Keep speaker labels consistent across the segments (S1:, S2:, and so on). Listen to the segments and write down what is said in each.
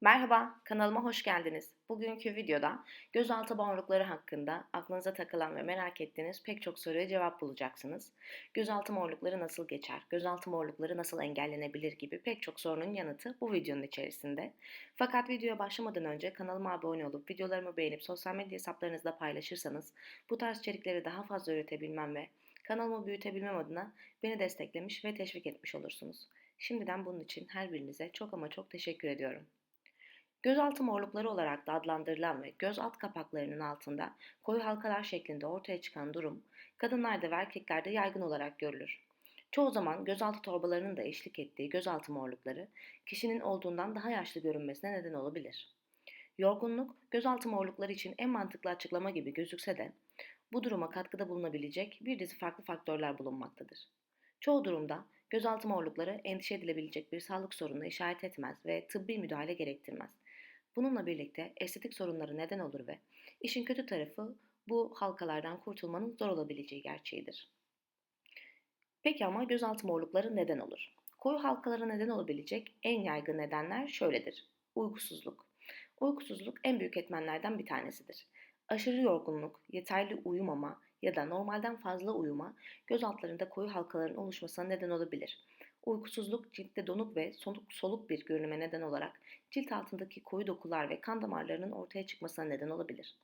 S1: Merhaba, kanalıma hoş geldiniz. Bugünkü videoda gözaltı morlukları hakkında aklınıza takılan ve merak ettiğiniz pek çok soruya cevap bulacaksınız. Gözaltı morlukları nasıl geçer, gözaltı morlukları nasıl engellenebilir gibi pek çok sorunun yanıtı bu videonun içerisinde. Fakat videoya başlamadan önce kanalıma abone olup videolarımı beğenip sosyal medya hesaplarınızda paylaşırsanız bu tarz içerikleri daha fazla üretebilmem ve kanalımı büyütebilmem adına beni desteklemiş ve teşvik etmiş olursunuz. Şimdiden bunun için her birinize çok ama çok teşekkür ediyorum. Gözaltı morlukları olarak da adlandırılan ve göz alt kapaklarının altında koyu halkalar şeklinde ortaya çıkan durum, kadınlarda ve erkeklerde yaygın olarak görülür. Çoğu zaman gözaltı torbalarının da eşlik ettiği gözaltı morlukları, kişinin olduğundan daha yaşlı görünmesine neden olabilir. Yorgunluk, gözaltı morlukları için en mantıklı açıklama gibi gözükse de, bu duruma katkıda bulunabilecek bir dizi farklı faktörler bulunmaktadır. Çoğu durumda gözaltı morlukları endişe edilebilecek bir sağlık sorununa işaret etmez ve tıbbi müdahale gerektirmez. Bununla birlikte estetik sorunları neden olur ve işin kötü tarafı bu halkalardan kurtulmanın zor olabileceği gerçeğidir. Peki ama gözaltı morlukları neden olur? Koyu halkalara neden olabilecek en yaygın nedenler şöyledir. Uykusuzluk. Uykusuzluk en büyük etmenlerden bir tanesidir. Aşırı yorgunluk, yeterli uyumama ya da normalden fazla uyuma göz altlarında koyu halkaların oluşmasına neden olabilir. Uykusuzluk ciltte donuk ve soluk, bir görünüme neden olarak cilt altındaki koyu dokular ve kan damarlarının ortaya çıkmasına neden olabilir.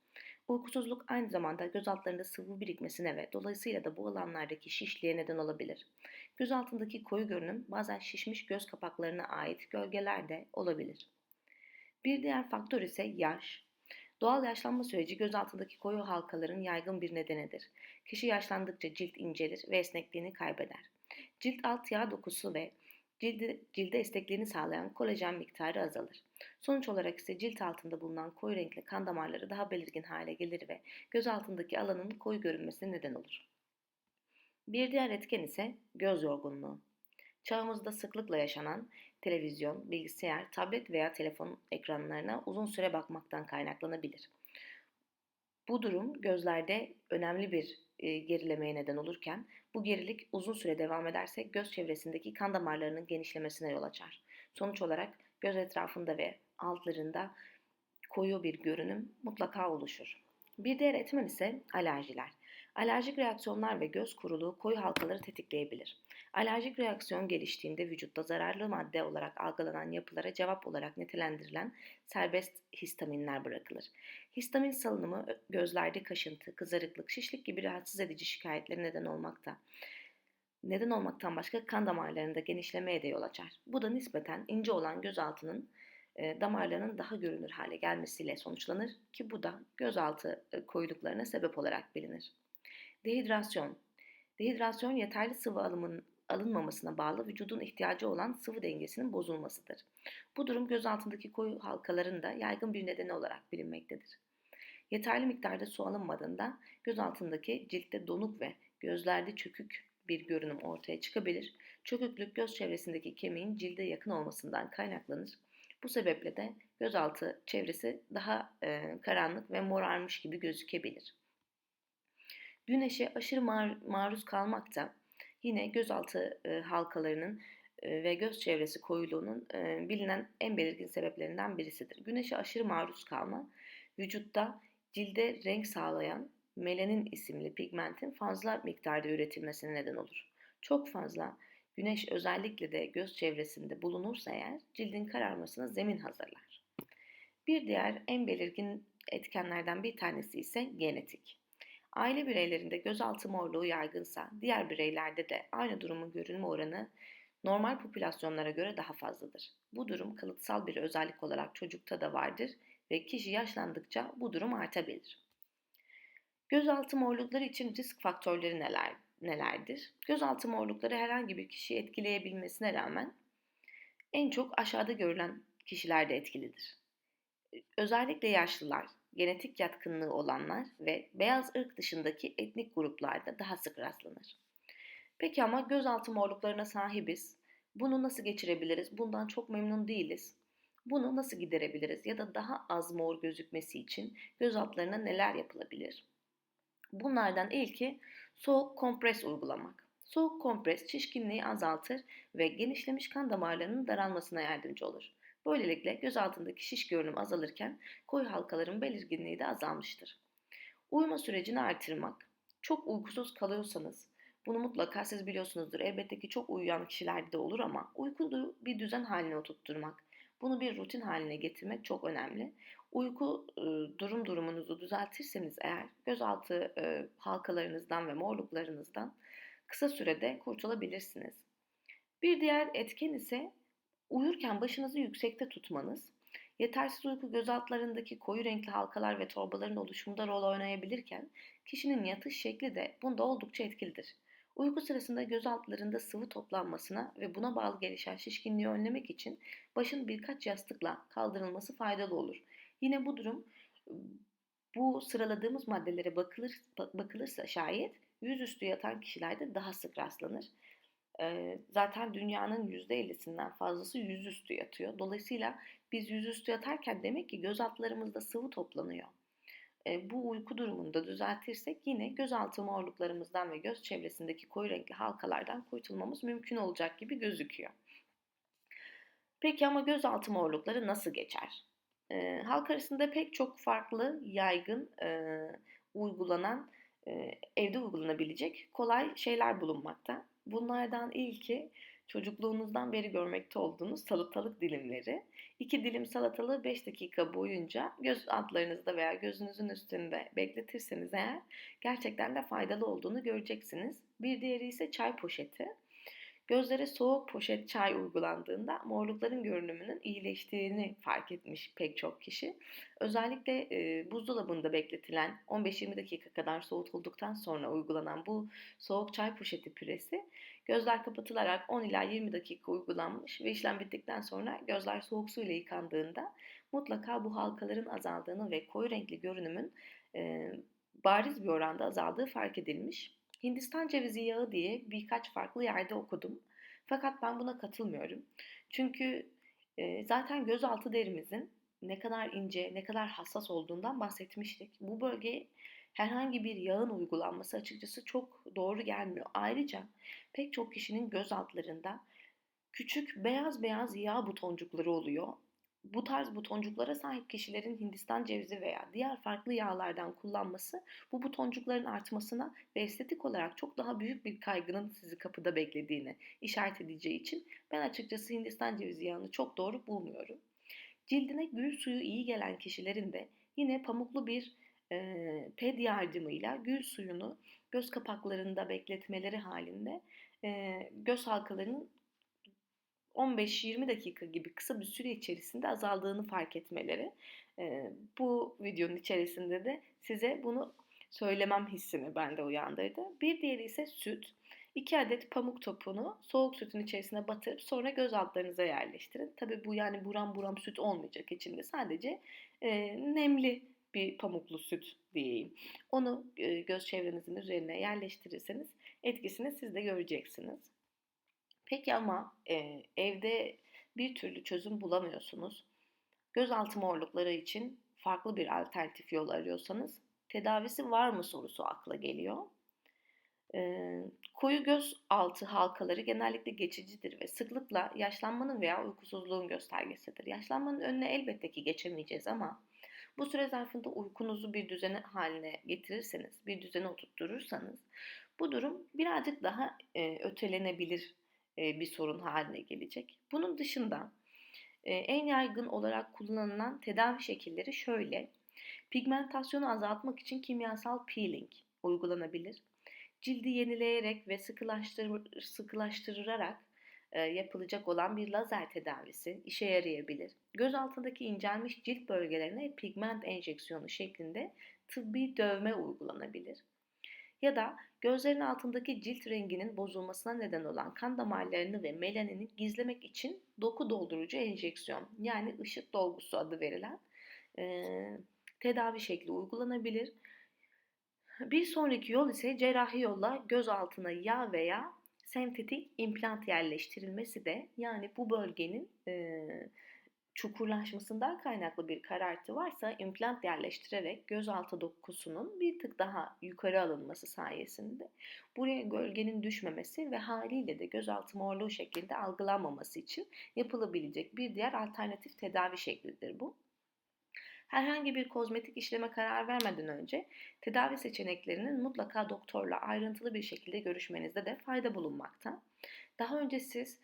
S1: Uykusuzluk aynı zamanda göz altlarında sıvı birikmesine ve dolayısıyla da bu alanlardaki şişliğe neden olabilir. Göz altındaki koyu görünüm bazen şişmiş göz kapaklarına ait gölgeler de olabilir. Bir diğer faktör ise yaş. Doğal yaşlanma süreci göz altındaki koyu halkaların yaygın bir nedenidir. Kişi yaşlandıkça cilt incelir ve esnekliğini kaybeder. Cilt alt yağ dokusu ve cilde, cilde esnekliğini sağlayan kolajen miktarı azalır. Sonuç olarak ise cilt altında bulunan koyu renkli kan damarları daha belirgin hale gelir ve göz altındaki alanın koyu görünmesine neden olur. Bir diğer etken ise göz yorgunluğu. Çağımızda sıklıkla yaşanan televizyon, bilgisayar, tablet veya telefon ekranlarına uzun süre bakmaktan kaynaklanabilir. Bu durum gözlerde önemli bir e, gerilemeye neden olurken bu gerilik uzun süre devam ederse göz çevresindeki kan damarlarının genişlemesine yol açar. Sonuç olarak göz etrafında ve altlarında koyu bir görünüm mutlaka oluşur. Bir diğer etmen ise alerjiler. Alerjik reaksiyonlar ve göz kuruluğu koyu halkaları tetikleyebilir. Alerjik reaksiyon geliştiğinde vücutta zararlı madde olarak algılanan yapılara cevap olarak nitelendirilen serbest histaminler bırakılır. Histamin salınımı gözlerde kaşıntı, kızarıklık, şişlik gibi rahatsız edici şikayetlere neden olmakta. Neden olmaktan başka kan damarlarında genişlemeye de yol açar. Bu da nispeten ince olan gözaltının e, damarlarının daha görünür hale gelmesiyle sonuçlanır ki bu da gözaltı e, koyuluklarına sebep olarak bilinir. Dehidrasyon. Dehidrasyon yeterli sıvı alımının alınmamasına bağlı vücudun ihtiyacı olan sıvı dengesinin bozulmasıdır. Bu durum göz altındaki koyu halkaların da yaygın bir nedeni olarak bilinmektedir. Yeterli miktarda su alınmadığında göz altındaki ciltte donuk ve gözlerde çökük bir görünüm ortaya çıkabilir. Çöküklük göz çevresindeki kemiğin cilde yakın olmasından kaynaklanır. Bu sebeple de gözaltı çevresi daha e, karanlık ve morarmış gibi gözükebilir. Güneşe aşırı mar maruz kalmak da yine gözaltı e, halkalarının e, ve göz çevresi koyuluğunun e, bilinen en belirgin sebeplerinden birisidir. Güneşe aşırı maruz kalma vücutta cilde renk sağlayan melanin isimli pigmentin fazla miktarda üretilmesine neden olur. Çok fazla güneş özellikle de göz çevresinde bulunursa eğer cildin kararmasına zemin hazırlar. Bir diğer en belirgin etkenlerden bir tanesi ise genetik. Aile bireylerinde gözaltı morluğu yaygınsa diğer bireylerde de aynı durumun görülme oranı normal popülasyonlara göre daha fazladır. Bu durum kalıtsal bir özellik olarak çocukta da vardır ve kişi yaşlandıkça bu durum artabilir. Gözaltı morlukları için risk faktörleri neler, nelerdir? Gözaltı morlukları herhangi bir kişiyi etkileyebilmesine rağmen en çok aşağıda görülen kişilerde etkilidir. Özellikle yaşlılar, genetik yatkınlığı olanlar ve beyaz ırk dışındaki etnik gruplarda daha sık rastlanır. Peki ama gözaltı morluklarına sahibiz. Bunu nasıl geçirebiliriz? Bundan çok memnun değiliz. Bunu nasıl giderebiliriz ya da daha az mor gözükmesi için göz altlarına neler yapılabilir? Bunlardan ilki soğuk kompres uygulamak. Soğuk kompres şişkinliği azaltır ve genişlemiş kan damarlarının daralmasına yardımcı olur. Böylelikle göz altındaki şiş görünüm azalırken koyu halkaların belirginliği de azalmıştır. Uyuma sürecini artırmak. Çok uykusuz kalıyorsanız, bunu mutlaka siz biliyorsunuzdur. Elbette ki çok uyuyan kişilerde de olur ama uykuyu bir düzen haline oturtturmak, bunu bir rutin haline getirmek çok önemli. Uyku durum durumunuzu düzeltirseniz eğer gözaltı e, halkalarınızdan ve morluklarınızdan kısa sürede kurtulabilirsiniz. Bir diğer etken ise uyurken başınızı yüksekte tutmanız. Yetersiz uyku göz altlarındaki koyu renkli halkalar ve torbaların oluşumunda rol oynayabilirken kişinin yatış şekli de bunda oldukça etkilidir. Uyku sırasında göz altlarında sıvı toplanmasına ve buna bağlı gelişen şişkinliği önlemek için başın birkaç yastıkla kaldırılması faydalı olur. Yine bu durum bu sıraladığımız maddelere bakılır, bakılırsa şayet yüzüstü yatan kişilerde daha sık rastlanır. Zaten dünyanın %50'sinden fazlası yüzüstü yatıyor. Dolayısıyla biz yüzüstü yatarken demek ki göz altlarımızda sıvı toplanıyor. Bu uyku durumunda düzeltirsek yine gözaltı morluklarımızdan ve göz çevresindeki koyu renkli halkalardan kurtulmamız mümkün olacak gibi gözüküyor. Peki ama gözaltı morlukları nasıl geçer? E, halk arasında pek çok farklı, yaygın, e, uygulanan, e, evde uygulanabilecek kolay şeyler bulunmakta. Bunlardan ilki çocukluğunuzdan beri görmekte olduğunuz salatalık dilimleri. İki dilim salatalığı 5 dakika boyunca göz altlarınızda veya gözünüzün üstünde bekletirseniz eğer gerçekten de faydalı olduğunu göreceksiniz. Bir diğeri ise çay poşeti. Gözlere soğuk poşet çay uygulandığında morlukların görünümünün iyileştiğini fark etmiş pek çok kişi. Özellikle e, buzdolabında bekletilen 15-20 dakika kadar soğutulduktan sonra uygulanan bu soğuk çay poşeti püresi gözler kapatılarak 10 ila 20 dakika uygulanmış ve işlem bittikten sonra gözler soğuk suyla yıkandığında mutlaka bu halkaların azaldığını ve koyu renkli görünümün e, bariz bir oranda azaldığı fark edilmiş. Hindistan cevizi yağı diye birkaç farklı yerde okudum. Fakat ben buna katılmıyorum. Çünkü e, zaten gözaltı derimizin ne kadar ince, ne kadar hassas olduğundan bahsetmiştik. Bu bölge herhangi bir yağın uygulanması açıkçası çok doğru gelmiyor. Ayrıca pek çok kişinin göz altlarında küçük beyaz beyaz yağ butoncukları oluyor bu tarz butoncuklara sahip kişilerin Hindistan cevizi veya diğer farklı yağlardan kullanması bu butoncukların artmasına ve estetik olarak çok daha büyük bir kaygının sizi kapıda beklediğini işaret edeceği için ben açıkçası Hindistan cevizi yağını çok doğru bulmuyorum. Cildine gül suyu iyi gelen kişilerin de yine pamuklu bir e, ped yardımıyla gül suyunu göz kapaklarında bekletmeleri halinde e, göz halkalarının 15-20 dakika gibi kısa bir süre içerisinde azaldığını fark etmeleri. E, bu videonun içerisinde de size bunu söylemem hissini bende uyandırdı. Bir diğeri ise süt. 2 adet pamuk topunu soğuk sütün içerisine batırıp sonra göz altlarınıza yerleştirin. Tabi bu yani buram buram süt olmayacak içinde. Sadece e, nemli bir pamuklu süt diyeyim. Onu e, göz çevrenizin üzerine yerleştirirseniz etkisini siz de göreceksiniz. Peki ama e, evde bir türlü çözüm bulamıyorsunuz. Gözaltı morlukları için farklı bir alternatif yol arıyorsanız tedavisi var mı sorusu akla geliyor. E, koyu göz altı halkaları genellikle geçicidir ve sıklıkla yaşlanmanın veya uykusuzluğun göstergesidir. Yaşlanmanın önüne elbette ki geçemeyeceğiz ama bu süre zarfında uykunuzu bir düzene haline getirirseniz, bir düzene oturtturursanız bu durum birazcık daha e, ötelenebilir bir sorun haline gelecek. Bunun dışında en yaygın olarak kullanılan tedavi şekilleri şöyle. Pigmentasyonu azaltmak için kimyasal peeling uygulanabilir. Cildi yenileyerek ve sıkılaştır, sıkılaştırarak yapılacak olan bir lazer tedavisi işe yarayabilir. Göz altındaki incelmiş cilt bölgelerine pigment enjeksiyonu şeklinde tıbbi dövme uygulanabilir ya da gözlerin altındaki cilt renginin bozulmasına neden olan kan damarlarını ve melanini gizlemek için doku doldurucu enjeksiyon yani ışık dolgusu adı verilen e, tedavi şekli uygulanabilir. Bir sonraki yol ise cerrahi yolla göz altına yağ veya sentetik implant yerleştirilmesi de yani bu bölgenin e, çukurlaşmasından kaynaklı bir karartı varsa implant yerleştirerek gözaltı dokusunun bir tık daha yukarı alınması sayesinde buraya gölgenin düşmemesi ve haliyle de gözaltı morluğu şeklinde algılanmaması için yapılabilecek bir diğer alternatif tedavi şeklidir bu. Herhangi bir kozmetik işleme karar vermeden önce tedavi seçeneklerinin mutlaka doktorla ayrıntılı bir şekilde görüşmenizde de fayda bulunmakta. Daha önce siz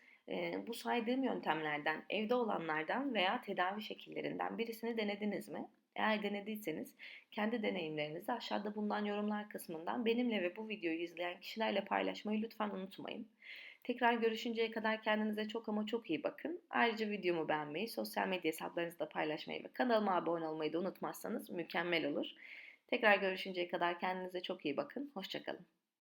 S1: bu saydığım yöntemlerden, evde olanlardan veya tedavi şekillerinden birisini denediniz mi? Eğer denediyseniz kendi deneyimlerinizi aşağıda bulunan yorumlar kısmından benimle ve bu videoyu izleyen kişilerle paylaşmayı lütfen unutmayın. Tekrar görüşünceye kadar kendinize çok ama çok iyi bakın. Ayrıca videomu beğenmeyi, sosyal medya hesaplarınızda paylaşmayı ve kanalıma abone olmayı da unutmazsanız mükemmel olur. Tekrar görüşünceye kadar kendinize çok iyi bakın. Hoşçakalın.